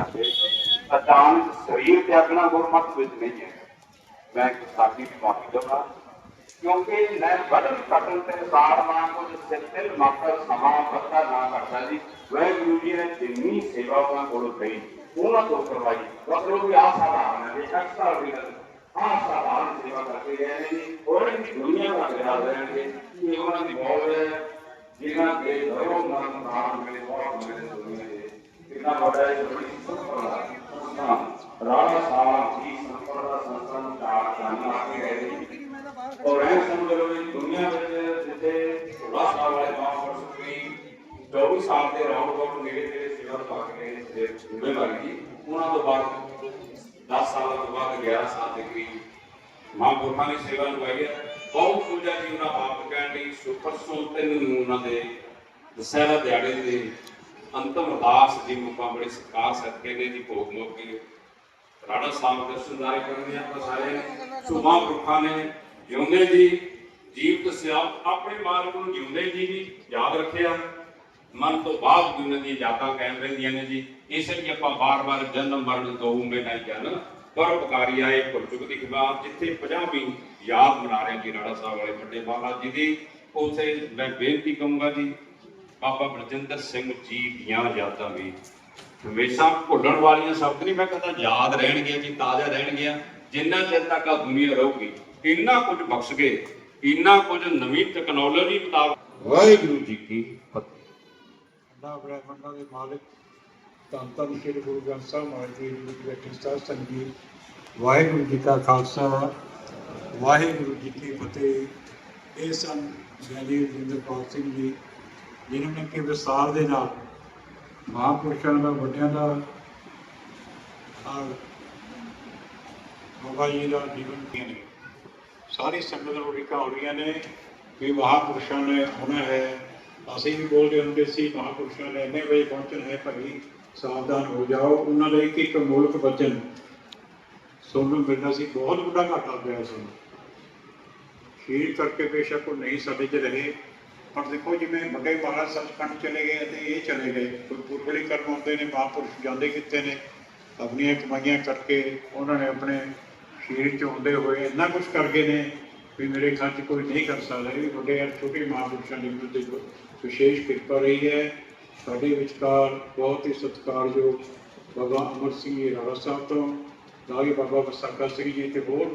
ਜਾਂਦੇ ਅਚਾਨਕ ਸਰੀਰ ਤਿਆਗਣਾ ਗੁਰਮਤ ਵਿੱਚ ਨਹੀਂ ਹੈ। ਮੈਂ ਸਾਡੀ ਵੀ ਮਾਫੀ ਦਵਾਂ, ਕਿਉਂਕਿ ਮੈਂ ਬਦਲ ਕਟਲ ਤੇ ਸਾਰ ਨਾ ਕੁਝ ਸਿੱਤਲ ਮਾਤਰ ਸਮਾਂ ਬੱਤਾ ਨਾ ਕਰਦਾ ਜੀ। ਵਾਹਿਗੁਰੂ ਜੀ ਨੇ ਜਿੰਨੀ ਸੇਵਾ ਉਹਨਾਂ ਕੋਲੋਂ ਲਈ ਉਹਨਾਂ ਤੋਂ ਕਰਵਾਈ। ਮਤਲਬ ਵੀ ਆਹ ਸਾਧਾਰਨ ਹੈ ਇਹ ਅਕਸਰ ਵੀ ਆਹ ਸਾਧਾਰਨ ਸੇਵਾ ਕਰਦੇ ਗਏ ਨੇ ਜੀ ਹੋਰ ਦੁਨੀਆ ਦਾ ਖਿਆਲ ਰਹਿਣਗੇ। ਕਿ ਉਹਨਾਂ ਦੀ ਮੌਜ ਹੈ, ਜਿਨ੍ਹਾਂ ਦੇ ਧਰਮ ਨਾਮ ਨਾਮ ਮਿਲੇ ਬਹੁਤ ਮਿਲੇ ਦੁਨੀਆ ਦੇ ਕਿੰਨਾ ਵੱਡਾ ਹੈ ਬੜੀ ਸੰਪਰਦਾ ਹਾਂ ਰਾਣਾ ਸਾਹਿਬ ਜੀ ਸੰਪਰਦਾ ਸੰਸਥਾਨ ਚਾਰ ਜਾਨਾਂ ਆ ਗਏ ਨੇ ਔਰ ਇਹ ਸਮਝ ਲਓ ਵੀ ਦੁਨੀਆ ਵਿੱਚ ਜਿੱਥੇ ਥੋੜਾ ਵਾਲੇ ਬਾਪ ਸੁਖੀ 24 ਸਾਲ ਦੇ ਰਾਉਂਡ ਅਬਾਊਟ ਨੇੜੇ ਨੇੜੇ ਸੇਵਾ ਪਾ ਕੇ ਗਏ ਇਸ ਜ਼ਿੰਮੇਵਾਰੀ ਉਹਨਾਂ ਤੋਂ ਬਾਅਦ 10 ਸਾਲਾਂ ਤੋਂ ਬਾਅਦ 11 ਸਾਲ ਦੇ ਕਰੀਬ ਮਾਂ ਪੁਰਖਾਂ ਦੀ ਸੇਵਾ ਨਿਭਾਈ ਹੈ। ਬਹੁਤ ਪੂਜਾ ਹੈ ਜੀ ਉਹਨਾਂ ਆਪ ਕਹਿਣ ਲਈ ਸੁਪਰ ਸੋਲ ਤਿੰਨ ਉਹਨਾਂ ਦੇ ਦਸਹਿਰਾ ਦਿਹਾੜੇ ਦੇ ਅੰਤਮ ਅਰਦਾਸ ਦੀ ਮੁਕਾ ਬੜੀ ਸਤਿਕਾਰ ਸਦਕੇ ਨੇ ਜੀ, ਭੋਗ ਮੋਕੇ ਰਾਣਾ ਸਾਹਿਬ ਦਰਸ਼ਨਦਾਰੇ ਕਰਨੇ ਆਪਾਂ ਸਾਰੇ। ਨੇ ਸੋ ਨੇ ਜਿਉਂਦੇ ਜੀ, ਜੀਵਤ ਸਿਆਪ ਆਪਣੇ ਮਾਲਕ ਨੂੰ ਜਿਉਂਦੇ ਜੀ ਵੀ ਯਾਦ ਰੱਖਿਆ। ਮਨ ਤੋਂ ਬਾਅਦ ਵੀ ਉਹਨਾਂ ਦੀਆਂ ਯਾਦਾਂ ਕਾਇਮ ਰਹਿੰਦੀਆਂ ਨੇ ਜੀ। ਇਸ ਲਈ ਆਪਾਂ ਬਾਰ-ਬਾਰ ਜਨਮ, ਮਰਨ ਤੋਂ ਉਮੇ ਨਹੀਂ ਜਨ ਪਰਉਪਕਾਰੀ ਆਏ ਗੁਰਜੁਗ ਦੀ ਖਿਬਾਰ, ਜਿੱਥੇ 50ਵੀਂ ਯਾਦ ਮਨਾ ਰਹੇ ਜੀ ਰਾਣਾ ਸਾਹਿਬ ਵਾਲੇ ਵੱਡੇ ਮਹਾਰਾਜ ਜੀ ਦੀ। ਉਥੇ ਮੈਂ ਬੇਨਤੀ ਕਰੂੰਗਾ ਜੀ ਬਾਬਾ ਬਲਜਿੰਦਰ ਸਿੰਘ ਜੀ ਦੀਆਂ ਯਾਦਾਂ ਵੀ। ਹਮੇਸ਼ਾ ਭੁੱਲਣ ਵਾਲੀਆਂ ਸ਼ਬਦ ਨਹੀਂ, ਮੈਂ ਕਹਿੰਦਾ ਯਾਦ ਰਹਿਣਗੀਆਂ ਜੀ, ਤਾਜ਼ਾ ਰਹਿਣਗੀਆਂ। ਜਿੰਨਾ ਚਿਰ ਤੱਕ ਆ ਦੁਨੀਆ ਰਹੂਗੀ, ਇੰਨਾ ਕੁਝ ਬਖਸ਼ ਗਏ ਇੰਨਾ ਕੁਝ ਨਵੀਂ ਟੈਕਨੋਲੋਜੀ ਮੁਤਾਬਕ। ਵਾਹਿਗੁਰੂ ਜੀ ਕੀ ਫਤਿਹ। ਅੱਲਾ ਬ੍ਰਹਮੰਡਾਂ ਦੇ ਮਾਲਕ, ਧੰਨ ਧੰਨ ਸ਼੍ਰੀ ਗੁਰੂ ਗ੍ਰੰਥ ਸਾਹਿਬ ਮਹਾਰਾਜ ਜੀ ਦੀ ਬੈਠੀ ਸਾਧ ਸੰਗਤ ਵਾਹਿਗੁਰੂ ਜੀ ਕਾ ਖਾਲਸਾ, ਵਾਹਿਗੁਰੂ ਜੀ ਕੀ ਫਤਿਹ। ਇਹ ਸਨ ਗਿਆਨੀ ਰਜਿੰਦਰਪਾਲ ਸਿੰਘ ਜੀ ਜਿਹਨਾਂ ਨੇ ਕਿ ਵਿਸਾਰ ਦੇ ਨਾਲ ਮਹਾਂਪੁਰਸ਼ਾਂ ਦਾ, ਵੱਡਿਆਂ ਦਾ, ਔਰ ਬਾਬਾ ਜੀ ਦਾ ਜੀਵਨ ਦੀਆਂ ਨੇ? ਸਾਰੀ ਸੰਗਤ ਨੂੰ ਰਿਕਾ ਹੋ ਰਹੀਆਂ ਨੇ, ਵੀ ਮਹਾਂਪੁਰਸ਼ਾਂ ਨੇ ਹੋਣਾ ਹੈ। ਅਸੀਂ ਵੀ ਬੋਲਦੇ ਹੁੰਦੇ ਸੀ, ਮਹਾਂਪੁਰਸ਼ਾਂ ਨੇ ਇੰਨੇ ਵਜੇ ਪਹੁੰਚਣਾ ਹੈ, ਭਾਈ ਸਾਵਧਾਨ ਹੋ ਜਾਓ। ਉਹਨਾਂ ਲਈ ਕਿ ਇੱਕ ਮੁਲਕ ਬਚਨ ਸੋਨੂੰ ਮਿਲਣਾ ਸੀ, ਬਹੁਤ ਵੱਡਾ ਘਾਟਾ ਪਿਆ ਸਾਨੂੰ। ਸ਼ਹੀਦ ਕਰਕੇ ਬੇਸ਼ੱਕ ਉਹ ਨਹੀਂ ਸਾਡੇ 'ਚ ਰਹੇ। ਪਰ ਦੇਖੋ ਜਿਵੇਂ ਵੱਡੇ ਮਹਾਰਾਜ ਸੱਚਖੰਡ ਚਲੇ ਗਏ ਅਤੇ ਇਹ ਚਲੇ ਗਏ, ਕੋਈ ਪੁਰਬਲੀ ਕਰਮ ਆਉਂਦੇ ਨੇ, ਮਹਾਂਪੁਰਸ਼ ਜਾਂਦੇ ਕਿੱਥੇ ਨੇ, ਆਪਣੀਆਂ ਕਮਾਈਆਂ ਕਰਕੇ ਉਹਨਾਂ ਨੇ ਆਪਣੇ ਸ਼ਰੀਰ ਚ ਹੁੰਦੇ ਹੋਏ ਇੰਨਾ ਕੁਝ ਕਰ ਗਏ ਨੇ ਵੀ ਮੇਰੇ ਖਰਚ ਕੋਈ ਨਹੀਂ ਕਰ ਸਕਦਾ। ਇਹ ਵੱਡੇ ਜਾਂ ਛੋਟੇ ਮਹਾਂਪੁਰਸ਼ਾਂ ਦੀ ਮਿਲਦੇ ਜੋ ਵਿਸ਼ੇਸ਼ ਕਿਰਪਾ ਰਹੀ ਹੈ। ਸਾਡੇ ਵਿਚਕਾਰ ਬਹੁਤ ਹੀ ਸਤਿਕਾਰਯੋਗ ਬਾਬਾ ਅਮਰ ਸਿੰਘ ਜੀ ਰਾਣਾ ਸਾਹਿਬ ਤੋਂ ਦਾਗੀ ਬਾਬਾ ਵਸਾਕਾ ਸਿੰਘ ਜੀ ਤੇ ਹੋਰ